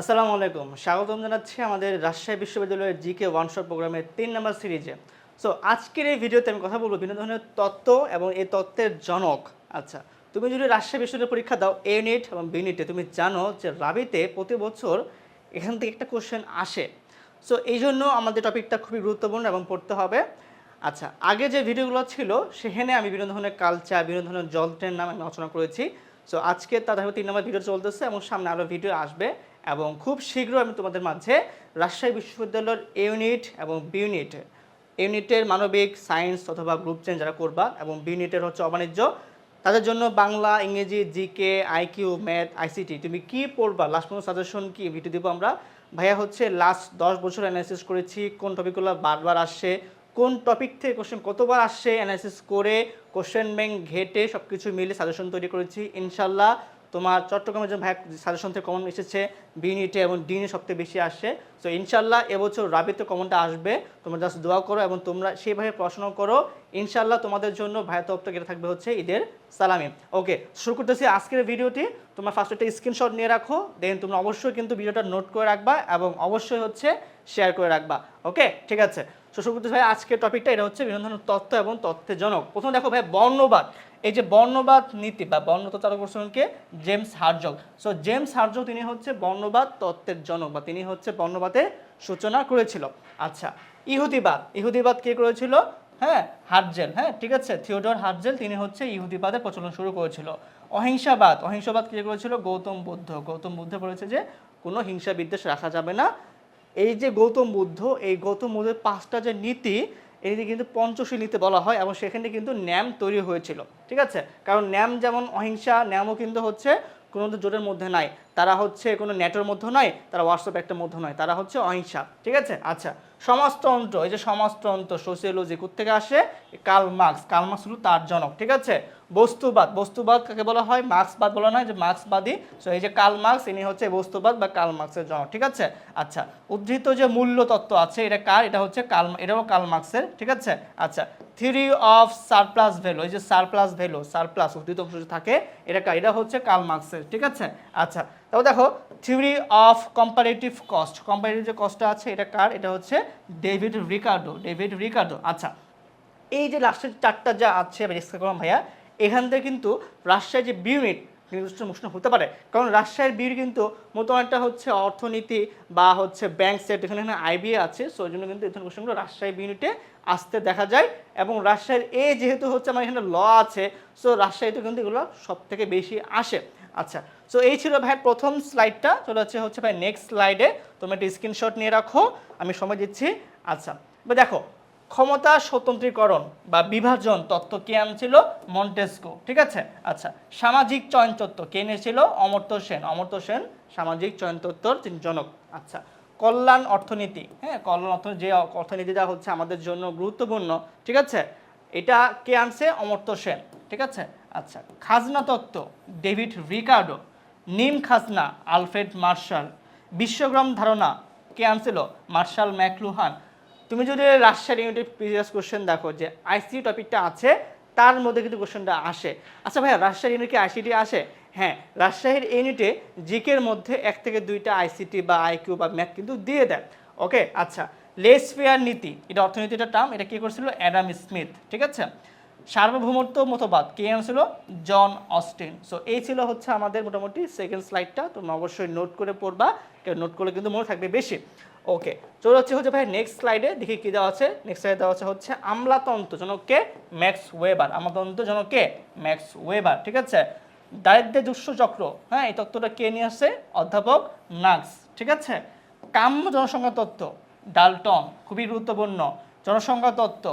আসসালামু আলাইকুম। স্বাগতম জানাচ্ছি আমাদের রাজশাহী বিশ্ববিদ্যালয়ের জিকে ওয়ান শট প্রোগ্রামের তিন নম্বর সিরিজে। সো আজকের এই ভিডিওতে আমি কথা বলব বিভিন্ন ধরনের তত্ত্ব এবং এই তত্ত্বের জনক। আচ্ছা তুমি যদি রাজশাহী বিশ্ববিদ্যালয়ের পরীক্ষা দাও এ ইউনিট এবং বি ইউনিটে তুমি জানো যে রাবিতে প্রতি বছর এখান থেকে একটা কোশ্চেন আসে। সো এই জন্য আমাদের টপিকটা খুবই গুরুত্বপূর্ণ এবং পড়তে হবে। আচ্ছা আগে যে ভিডিওগুলো ছিল, সেখানে আমি বিভিন্ন ধরনের কালচার বিভিন্ন ধরনের জলটের নাম আমি আলোচনা করেছি। সো আজকে তাদের তিন নম্বর ভিডিও চলতেছে এবং সামনে আরও ভিডিও আসবে। এবং খুব শীঘ্র আমি তোমাদের মাঝে রাজশাহী বিশ্ববিদ্যালয়ের এ ইউনিট এবং বি ইউনিট, ইউনিটের মানবিক, সায়েন্স অথবা গ্রুপ চেঞ্জ যারা করবা এবং বি ইউনিটের হচ্ছে অবাণিজ্য, তাদের জন্য বাংলা, ইংরেজি, জিকে, আইকিউ, ম্যাথ, আইসিটি তুমি কি পড়বা? লাস্ট পর্যন্ত সাজেশন কি? ভিডিও দিব আমরা। ভাইয়া হচ্ছে লাস্ট দশ বছর অ্যানালাইসিস করেছি, কোন টপিকগুলো বারবার আসছে কোন টপিক থেকে কোশ্চেন কতবার আসছে অ্যানালাইসিস করে কোশ্চেন ব্যাংক ঘেটে সব কিছু মিলে সাজেশন তৈরি করেছি। ইনশাল্লাহ তোমার চট্টগ্রামের যে ভাই সাজেশন থেকে কমন এসেছে বিনিটে এবং ডিনে সবথেকে বেশি আসছে সো ইনশাল্লাহ এবছর রাবিতে কমনটা আসবে। তোমরা জাস্ট দোয়া করো এবং তোমরা সেইভাবে পড়াশোনা করো। ইনশাল্লাহ তোমাদের জন্য ভাইয়া তপ্ত এটা থাকবে হচ্ছে ঈদের সালামি। ওকে শুরু করতেছি আজকের ভিডিওটি। তোমরা ফার্স্ট একটা স্ক্রিনশট নিয়ে রাখো দেন তোমরা অবশ্যই কিন্তু ভিডিওটা নোট করে রাখবা এবং অবশ্যই হচ্ছে শেয়ার করে রাখবা। ওকে ঠিক আছে। তো ভাই, আজকের টপিকটা এটা হচ্ছে বিভিন্ন ধরনের এবং তথ্যের জনক প্রথমে দেখো ভাই, বর্ণবাদ। এই যে বর্ণবাদ নীতি বা বর্ণতত্ত্ব করছেনকে James Hertzog so James Hertzog তিনি হচ্ছে বর্ণবাদ তত্ত্বের জনক বা তিনি হচ্ছে বর্ণবাদের সূচনা করেছিল। আচ্ছা ইহুদিবাদ। ইহুদিবাদ কে করেছিল? হ্যাঁ হার্জেল। হ্যাঁ ঠিক আছে, থিওডর হার্জেল তিনি হচ্ছে ইহুদিবাদের প্রচলন শুরু করেছিল। অহিংসাবাদ। অহিংসাবাদ কে করেছিল? গৌতম বুদ্ধ। গৌতম বুদ্ধ বলেছে যে কোনো হিংসা বিদ্বেষ রাখা যাবে না। এই যে গৌতম বুদ্ধ, এই গৌতম বুদ্ধের পাঁচটা যে নীতি, এটিতে কিন্তু পঞ্চশীল নীতি বলা হয় এবং সেখানে কিন্তু ন্যাম তৈরি হয়েছিল, ঠিক আছে? কারণ ন্যাম যেমন অহিংসা, ন্যামও কিন্তু হচ্ছে কোনো জোটের মধ্যে নাই। তারা হচ্ছে কোনো নেটের মধ্যে নয়, তারা হোয়াটসঅ্যাপ একটা মধ্যে নয়, তারা হচ্ছে অহিংসা, ঠিক আছে? আচ্ছা সমাজতন্ত্র এই যে সমাজতন্ত্র সোসিওলজি থেকে আসে? Karl Marx. কার্ল মার্কস হলো তার জনক, ঠিক আছে? বস্তুবাদ। বস্তুবাদ কাকে বলা হয়? মার্ক্সবাদ বলা নয় যে মার্ক্সবাদী। সো এই যে কার্ল মার্কস, ইনি হচ্ছে বস্তুবাদ বা কার্ল মার্কসের জনক, ঠিক আছে? আচ্ছা উদ্ধৃত যে মূল্য তত্ত্ব আছে, এটা কার? এটা হচ্ছে কার্ল এটাও কার্ল মার্কসের, ঠিক আছে? আচ্ছা থিওরি অফ সারপ্লাস ভ্যালু, এই যে সারপ্লাস ভ্যালু, সারপ্লাস উদ্ধৃত অংশ থাকে, এটা এটা হচ্ছে কার্ল মার্কসের, ঠিক আছে? আচ্ছা তারপর দেখো theory of comparative cost. Comparative যে কস্টটা আছে, এটা কার? এটা হচ্ছে ডেভিড রিকার্ডো ডেভিড রিকার্ডো। আচ্ছা এই যে লাস্টের চারটা যা আছে, আমি ডিসকাস করলাম ভাইয়া, এখান থেকে কিন্তু রাজশাহীর যে বিউনিট নির্দিষ্ট প্রশ্ন হতে পারে। কারণ রাজশাহীর বিউনিট কিন্তু মতো একটা হচ্ছে অর্থনীতি বা হচ্ছে ব্যাংক সেট এখানে এখানে আইবিএ আছে সো ওই জন্য কিন্তু এই ধরনের কোশ্চেনগুলো রাজশাহী বিউনিটে আসতে দেখা যায়। এবং রাজশাহীর এ যেহেতু হচ্ছে আমার এখানে ল আছে সো রাজশাহীতে কিন্তু এগুলো সব থেকে বেশি আসে। আচ্ছা সো এই ছিল ভাই প্রথম স্লাইডটা চলে হচ্ছে হচ্ছে ভাই নেক্সট স্লাইডে তোমরা একটা স্ক্রিনশট নিয়ে রাখো। আমি সময় দিচ্ছি। আচ্ছা এবার দেখো, ক্ষমতা স্বতন্ত্রীকরণ বা বিভাজন তত্ত্ব কে আনছিল? মন্টেস্কো, ঠিক আছে? আচ্ছা সামাজিক চয়ন তত্ত্ব কে এনেছিল? অমর্ত্য সেন। অমর্ত্য সেন, সামাজিক চয়ন তত্ত্বর তিনি জনক। আচ্ছা কল্যাণ অর্থনীতি হ্যাঁ কল্যাণ অর্থনীতি যে অর্থনীতিটা হচ্ছে আমাদের জন্য গুরুত্বপূর্ণ, ঠিক আছে? এটা কে আনছে? অমর্ত্য সেন, ঠিক আছে? আচ্ছা খাজনা তত্ত্ব, ডেভিড রিকার্ডো নিম খাজনা, আলফ্রেড মার্শাল, বিশ্বগ্রাম ধারণা, কে আনছিল? Marshall McLuhan. তুমি যদি রাজশাহী ইউনিটের প্রিভিয়াস কোশ্চেন দেখো যে আইসি টপিকটা আছে, তার মধ্যে কিন্তু কোশ্চেনটা আসে। আচ্ছা ভাইয়া, রাজশাহী ইউনিট কি আইসিটি আসে? হ্যাঁ রাজশাহীর ইউনিটে জিকের মধ্যে এক থেকে দুইটা আইসিটি বা আইকিউ বা ম্যাথ কিন্তু দিয়ে দেয় ওকে আচ্ছা লেসফেয়ার নীতি, এটা অর্থনীতিটা টার্ম এটা কি করছিল? অ্যাডাম স্মিথ, ঠিক আছে? সার্বভৌমত্ব মতবাদ। কে ছিল জন অস্টিন। সো এই ছিল হচ্ছে আমাদের মোটামুটি সেকেন্ড স্লাইডটা তোমরা অবশ্যই নোট করে পড়বা। কেউ নোট করলে কিন্তু মনে থাকবে বেশি। ওকে চলে হচ্ছে হচ্ছে ভাই নেক্সট স্লাইডে দেখি কী দেওয়া আছে। নেক্সট স্লাইডে দেওয়া আছে হচ্ছে আমলাতন্ত্র। জনককে ম্যাক্স ওয়েবার। আমলাতন্ত্র জনককে ম্যাক্স ওয়েবার। ঠিক আছে? দারিদ্র্য দুঃস্ব চক্র। হ্যাঁ এই তত্ত্বটা কে নিয়ে আসে অধ্যাপক নাক্স ঠিক আছে? কাম্য জনসংখ্যা তত্ত্ব। ডালটন। খুবই গুরুত্বপূর্ণ। জনসংখ্যা তত্ত্ব।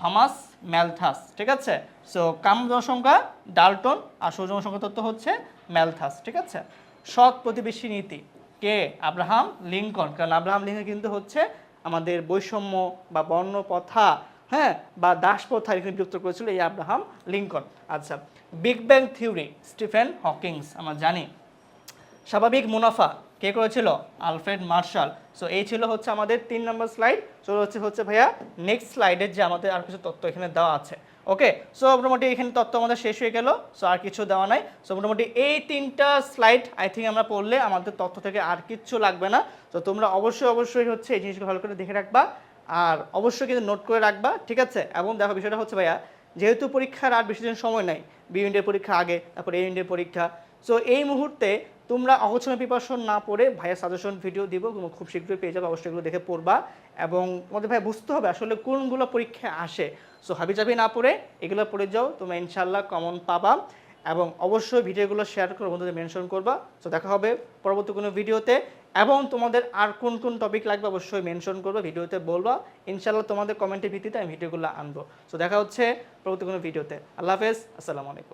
থমাস ম্যালথাস ঠিক আছে? সো কাম জনসংখ্যা, ডালটন আর সৌ জনসংখ্যা তত্ত্ব হচ্ছে ম্যালথাস ঠিক আছে? সৎ প্রতিবেশী নীতি, কে? আব্রাহাম লিঙ্কন, কারণ আব্রাহাম লিঙ্কন কিন্তু হচ্ছে আমাদের বৈষম্য বা বর্ণ প্রথা হ্যাঁ? বা দাস প্রথা এখানে বিলুপ্ত করেছিল এই আব্রাহাম লিঙ্কন। আচ্ছা big bang theory, Stephen Hawkings, আমরা জানি। স্বাভাবিক মুনাফা কে করেছিল? Alfred martial. সো এই ছিল হচ্ছে আমাদের তিন নম্বর স্লাইড চলে হচ্ছে হচ্ছে ভাইয়া নেক্সট স্লাইডের যে আমাদের আর কিছু তথ্য এখানে দেওয়া আছে। ওকে সো মোটামুটি এখানে তথ্য আমাদের শেষ হয়ে গেল। সো আর কিছু দেওয়া নাই। সো মোটামুটি এই তিনটা স্লাইড আই থিঙ্ক আমরা পড়লে আমাদের তথ্য থেকে আর কিচ্ছু লাগবে না। তো তোমরা অবশ্যই অবশ্যই হচ্ছে এই জিনিসগুলো ভালো করে দেখে রাখবা। আর অবশ্যই কিন্তু নোট করে রাখবা, ঠিক আছে? এবং দেখো বিষয়টা হচ্ছে ভাইয়া, যেহেতু পরীক্ষার আর বেশি দিন সময় নাই বি ইউনিটের পরীক্ষা আগে, তারপর এ ইউনিটের পরীক্ষা। সো এই মুহূর্তে তোমরা অগোছন্ন প্রিপারেশন না পড়ে ভাইয়ের সাজেশন ভিডিও দিব খুব শীঘ্রই পেয়ে যাবে, অবশ্যই এগুলো দেখে পড়বা। এবং তোমাদের ভাই বুঝতে হবে আসলে কোনগুলো পরীক্ষায় আসে। সো হাবিজাবি না পড়ে, এগুলো পড়ে যাও, তোমরা ইনশাল্লাহ কমন পাবা। এবং অবশ্যই ভিডিওগুলো শেয়ার করে বন্ধুদের মেনশন করবা। সো দেখা হবে পরবর্তী কোনো ভিডিওতে এবং তোমাদের আর কোন কোন টপিক লাগবে অবশ্যই মেনশন করবে ভিডিওতে বলবা। ইনশাল্লাহ তোমাদের কমেন্টের ভিত্তিতে আমি ভিডিওগুলো আনব। সো দেখা হচ্ছে পরবর্তী কোনো ভিডিওতে আল্লাহ হাফেজ, আসসালামু আলাইকুম।